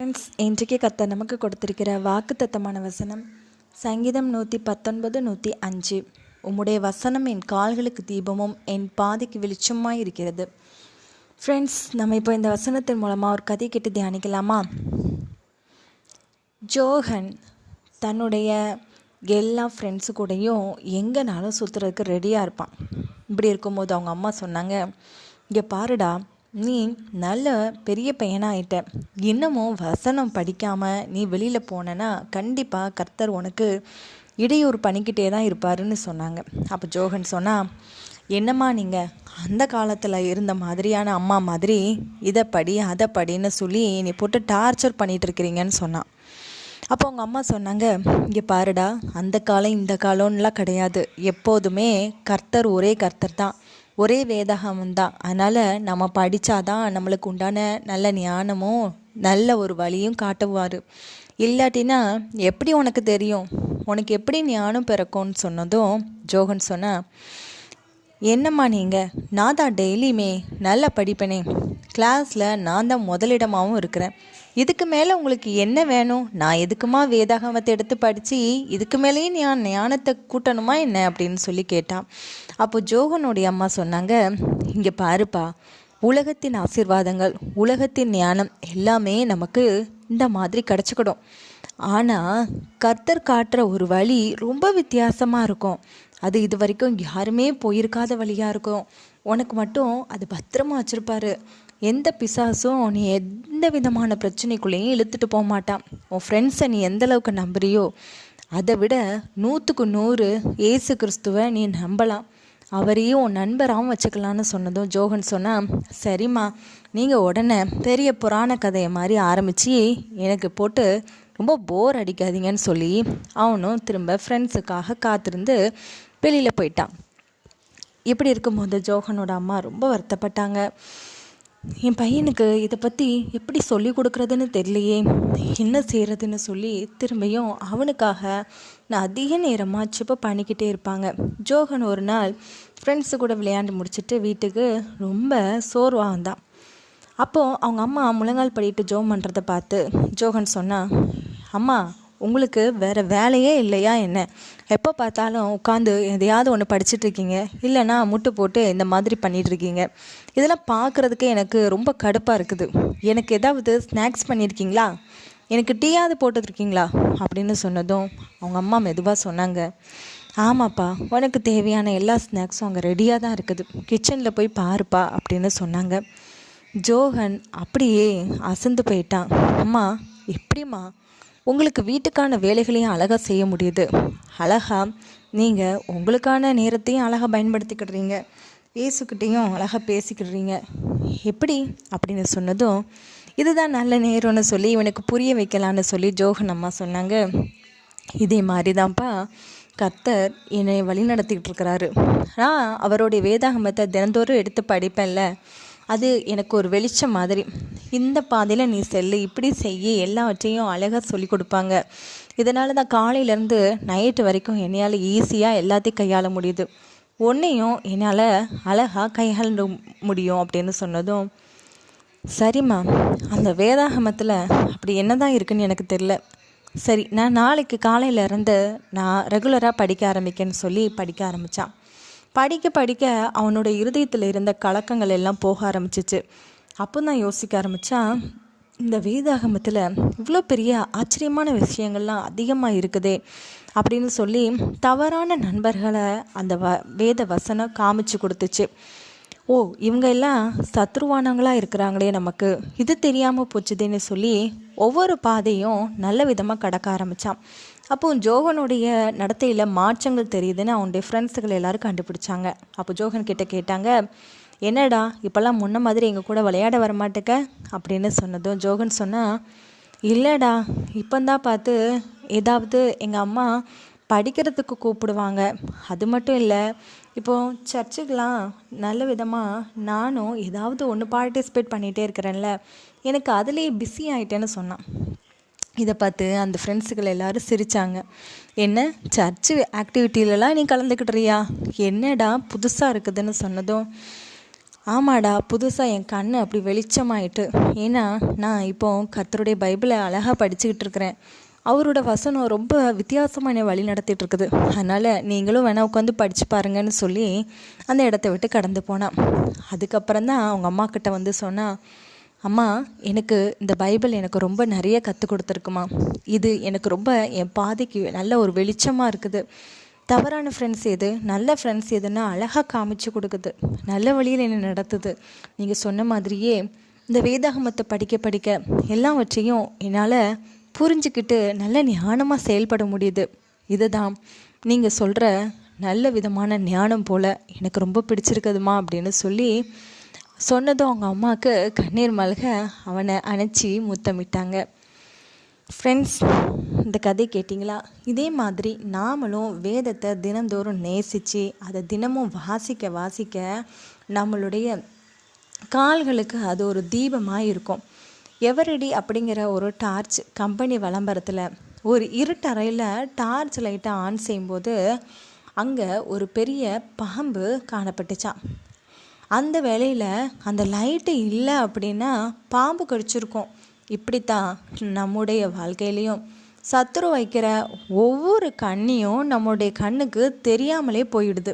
Friends இன்றைக்கு கத்த நமக்கு கொடுத்திருக்கிற வாக்குத்தத்தமான வசனம் சங்கீதம் நூற்றி பத்தொன்பது நூற்றி அஞ்சு உம்முடைய வசனம் என் கால்களுக்கு தீபமும் என் பாதிக்கு வெளிச்சமாக இருக்கிறது. ஃப்ரெண்ட்ஸ் நம்ம இப்போ இந்த வசனத்தின் மூலமாக ஒரு கதை கேட்டு தியானிக்கலாமா? ஜோஹன் தன்னுடைய எல்லா ஃப்ரெண்ட்ஸு கூடயும் எங்கேனாலும் சுற்றுறதுக்கு ரெடியாக இருப்பான். இப்படி இருக்கும்போது அவங்க அம்மா சொன்னாங்க இங்கே பாருடா நீ நல்ல பெரிய பையனாயிட்ட. இன்னமும் வசனம் படிக்காமல் நீ வெளியில் போனேன்னா கண்டிப்பாக கர்த்தர் உனக்கு இடையூறு பண்ணிக்கிட்டே தான் இருப்பாருன்னு சொன்னாங்க. அப்போ ஜோகன் சொன்னால் என்னம்மா நீங்கள் அந்த காலத்தில் இருந்த மாதிரியான அம்மா மாதிரி இதை படி அதை படின்னு சொல்லி நீ போட்டு டார்ச்சர் பண்ணிகிட்டு இருக்கிறீங்கன்னு சொன்னான் அப்போ அவங்க அம்மா சொன்னாங்க இங்கே பாருடா அந்த காலம் இந்த காலம்லாம் கிடையாது. எப்போதுமே கர்த்தர் ஒரே கர்த்தர் தான். ஒரே வேதகம் தான் அதனால் நம்ம படித்தாதான் நம்மளுக்கு உண்டான நல்ல ஞானமும் நல்ல ஒரு வழியும் காட்டுவார். இல்லாட்டினா எப்படி உனக்கு தெரியும்? உனக்கு எப்படி ஞானம் பிறக்கும்னு சொன்னதும் ஜோகன் சொன்னா என்னம்மா நீங்கள் நான் தான் டெய்லியுமே நல்லா படிப்பேனே. கிளாஸில் நான் தான் முதலிடமாகவும் இருக்கிறேன். இதுக்கு மேலே உங்களுக்கு என்ன வேணும்? நான் எதுக்குமா வேதாகமத்தை எடுத்து படித்து இதுக்கு மேலேயும் நான் ஞானத்தை கூட்டணுமா என்ன அப்படின்னு சொல்லி கேட்டான். அப்போ ஜோகனுடைய அம்மா சொன்னாங்க இங்கே பாருப்பா உலகத்தின் ஆசீர்வாதங்கள் உலகத்தின் ஞானம் எல்லாமே நமக்கு இந்த மாதிரி கிடச்சிக்கிடும். ஆனால் கர்த்தர் காட்டுற ஒரு வழி ரொம்ப வித்தியாசமாக இருக்கும். அது இது வரைக்கும் யாருமே போயிருக்காத வழியாக இருக்கும். உனக்கு மட்டும் அது பத்திரமா வச்சுருப்பாரு. எந்த பிசாசும் நீ எந்த விதமான பிரச்சனைக்குள்ளேயும் இழுத்துட்டு போக மாட்டான். உன் ஃப்ரெண்ட்ஸை நீ எந்த அளவுக்கு நம்புறியோ அதை விட நூற்றுக்கு நூறு ஏசு கிறிஸ்துவை நீ நம்பலாம். அவரையும் உன் நண்பராகவும் வச்சுக்கலான்னு சொன்னதும் ஜோகன் சொன்னால் சரிம்மா நீங்கள் உடனே பெரிய புராண கதையை மாதிரி ஆரம்பித்து எனக்கு போட்டு ரொம்ப போர் அடிக்காதீங்கன்னு சொல்லி அவனும் திரும்ப ஃப்ரெண்ட்ஸுக்காக காத்திருந்து வெளியில் போயிட்டான். இப்படி இருக்கும்போது ஜோகனோட அம்மா ரொம்ப வருத்தப்பட்டாங்க. என் பையனுக்கு இதை பற்றி எப்படி சொல்லி கொடுக்குறதுன்னு தெரியலையே. என்ன செய்கிறதுன்னு சொல்லி திரும்பியும் அவனுக்காக நான் அதிக நேரமாக சிப்ப பண்ணிக்கிட்டே இருப்பாங்க. ஜோகன் ஒரு நாள் ஃப்ரெண்ட்ஸு கூட விளையாண்டு முடிச்சுட்டு வீட்டுக்கு ரொம்ப சோர்வாக வந்தான். அப்போது அவங்க அம்மா முழங்கால் படிட்டு ஜோம் பண்ணுறதை பார்த்து ஜோகன் சொன்னால் அம்மா உங்களுக்கு வேறு வேலையே இல்லையா என்ன? எப்போ பார்த்தாலும் உட்காந்து எதையாவது ஒன்று படிச்சுட்டு இருக்கீங்க இல்லைன்னா முட்டு போட்டு இந்த மாதிரி பண்ணிகிட்ருக்கீங்க இதெல்லாம் பார்க்குறதுக்கே எனக்கு ரொம்ப கடுப்பாக இருக்குது. எனக்கு ஏதாவது ஸ்நாக்ஸ் பண்ணியிருக்கீங்களா எனக்கு டீயாவது போட்டுருக்கீங்களா அப்படின்னு சொன்னதும் அவங்க அம்மா மெதுவாக சொன்னாங்க. ஆமாப்பா உனக்கு தேவையான எல்லா ஸ்நாக்ஸும் அங்கே ரெடியாக தான் இருக்குது. கிச்சனில் போய் பாருப்பா அப்படின்னு சொன்னாங்க. ஜோகன் அப்படியே அசந்து போயிட்டான். அம்மா எப்படிம்மா? உங்களுக்கு வீட்டுக்கான வேலைகளையும் அழகாக செய்ய முடியுது. அழகாக நீங்கள் உங்களுக்கான நேரத்தையும் அழகாக பயன்படுத்திக்கிடுறீங்க. இயேசுக்கிட்டேயும் அழகாக பேசிக்கிடுறீங்க. எப்படி? அப்படின்னு சொன்னதும் இதுதான் நல்ல நேரம்னு சொல்லி இவனுக்கு புரிய வைக்கலான்னு சொல்லி ஜோகன் அம்மா சொன்னாங்க. இதே மாதிரி தான்ப்பா கர்த்தர் என்னை வழி நடத்திக்கிட்டு இருக்கிறாரு. நான் அவருடைய வேதாகமத்தை தினந்தோறும் எடுத்து படிப்பேன்ல. அது எனக்கு ஒரு வெளிச்சம் மாதிரி. இந்த பாதையில் நீ செல்லு. இப்படி செய்ய எல்லாவற்றையும் அழகாக சொல்லி கொடுப்பாங்க. இதனால தான் காலையிலேருந்து நைட்டு வரைக்கும் என்னையால் ஈஸியாக எல்லாத்தையும் கையாள முடியுது. ஒன்றையும் என்னால் அழகாக கையாள முடியும் அப்படின்னு சொன்னதும் சரிம்மா அந்த வேதாகமத்தில் அப்படி என்ன தான் இருக்குன்னு எனக்கு தெரில சரி நான் நாளைக்கு காலையில இருந்து நான் ரெகுலராக படிக்க ஆரம்பிக்கேன்னு சொல்லி படிக்க ஆரம்பித்தான் படிக்க படிக்க அவனோட இருதயத்தில் இருந்த கலக்கங்கள் எல்லாம் போக ஆரம்பிச்சிச்சு. அப்போ தான் யோசிக்க ஆரம்பித்தான் இந்த வேதாகமத்தில் இவ்வளோ பெரிய ஆச்சரியமான விஷயங்கள்லாம் அதிகமாக இருக்குதே அப்படின்னு சொல்லி தவறான நண்பர்களை அந்த வ வேத வசனம் காமிச்சு கொடுத்துச்சு. ஓ இவங்க எல்லாம் சத்ருவானவங்களாக இருக்கிறாங்களே நமக்கு. இது தெரியாமல் போச்சுதேன்னு சொல்லி ஒவ்வொரு பாதையும் நல்ல விதமாக கடக்க ஆரம்பித்தான் அப்போ ஜோகனுடைய நடத்தையில் மாற்றங்கள் தெரியுதுன்னு அவன் ஃப்ரெண்ட்ஸுகள் எல்லாரும் கண்டுபிடிச்சாங்க. அப்போ ஜோகன் கிட்ட கேட்டாங்க என்னடா இப்போல்லாம் முன்ன மாதிரி எங்கள் கூட விளையாட வரமாட்டேக்க? அப்படின்னு சொன்னதும் ஜோகன் சொன்னால் இல்லைடா இப்போந்தான் பார்த்து ஏதாவது எங்கள் அம்மா படிக்கிறதுக்கு கூப்பிடுவாங்க. அது மட்டும் இல்லை இப்போது சர்ச்சுக்கெலாம் நல்ல விதமாக நானும் ஏதாவது ஒன்று பார்ட்டிசிபேட் பண்ணிகிட்டே இருக்கிறேன்ல. எனக்கு அதுலேயே பிஸி ஆகிட்டேன்னு சொன்னான். இதை பார்த்து அந்த ஃப்ரெண்ட்ஸுகள் எல்லோரும் சிரித்தாங்க என்ன சர்ச்சு ஆக்டிவிட்டிலலாம் நீ கலந்துக்கிட்டுறியா என்னடா புதுசாக இருக்குதுன்னு சொன்னதும் ஆமாடா புதுசாக என் கண் அப்படி வெளிச்சமாயிட்டு. ஏன்னா நான் இப்போ கத்தருடைய பைபிளை அழகாக படிச்சுக்கிட்டு இருக்கிறேன். அவரோட வசனம் ரொம்ப வித்தியாசமாக என்னை வழி நடத்திட்டு இருக்குது. அதனால் நீங்களும் வேணால் உட்காந்து படித்து பாருங்கன்னு சொல்லி அந்த இடத்த விட்டு கடந்து போனான். அதுக்கப்புறம் தான் அவங்க அம்மா கிட்ட வந்து சொன்னால் அம்மா எனக்கு இந்த பைபிள் எனக்கு ரொம்ப நிறைய கற்றுக் கொடுத்துருக்குமா? இது எனக்கு ரொம்ப என் பாதைக்கு நல்ல ஒரு வெளிச்சமாக இருக்குது. தவறான ஃப்ரெண்ட்ஸ் எது? நல்ல ஃப்ரெண்ட்ஸ் எதுன்னா அழகாக காமிச்சு கொடுக்குது. நல்ல வழியில் என்னை நடத்துது. நீங்கள் சொன்ன மாதிரியே இந்த வேதாகமத்தை படிக்க படிக்க எல்லாவற்றையும் என்னால் புரிஞ்சுக்கிட்டு நல்ல ஞானமாக செயல்பட முடியுது. இதுதான் நீங்கள் சொல்கிற நல்ல விதமான ஞானம் போல் எனக்கு ரொம்ப பிடிச்சிருக்குதுமா அப்படின்னு சொல்லி சொன்னதும் அவங்க அம்மாவுக்கு கண்ணீர் மல்க அவனை அணைச்சி முத்தமிட்டாங்க. ஃப்ரெண்ட்ஸ் இந்த கதை கேட்டிங்களா? இதே மாதிரி நாமளும் வேதத்தை தினந்தோறும் நேசித்து அதை தினமும் வாசிக்க வாசிக்க நம்மளுடைய கால்களுக்கு அது ஒரு தீபமாக இருக்கும். எவரடி அப்படிங்கிற ஒரு டார்ச் கம்பெனி விளம்பரத்தில் ஒரு இருட்டறையில் டார்ச் லைட்டை ஆன் செய்யும்போது அங்கே ஒரு பெரிய பாம்பு காணப்பட்டுச்சான் அந்த வேளையில் அந்த லைட்டு இல்லை அப்படின்னா பாம்பு கடிச்சிருக்கோம். இப்படித்தான் நம்முடைய வாழ்க்கையிலையும். சத்துரு வைக்கிற ஒவ்வொரு கண்ணியும் நம்முடைய கண்ணுக்கு தெரியாமலே போயிடுது.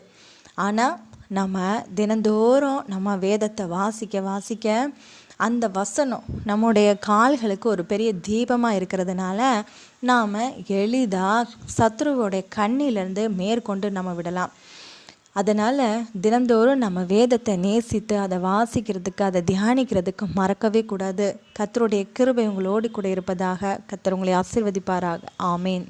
ஆனால் நம்ம தினந்தோறும் நம்ம வேதத்தை வாசிக்க வாசிக்க அந்த வசனம் நம்முடைய கால்களுக்கு ஒரு பெரிய தீபமாக இருக்கிறதுனால நாம் எளிதாக சத்ருவோடைய கண்ணிலேருந்து மேற்கொண்டு நம்ம விடலாம். அதனால் தினந்தோறும் நம்ம வேதத்தை நேசித்து அதை வாசிக்கிறதுக்கு அதை தியானிக்கிறதுக்கு மறக்கவே கூடாது. கத்தருடைய கிருபை உங்களோடு கூட இருப்பதாக கத்தர் உங்களை ஆசிர்வதிப்பாராக. ஆமேன்.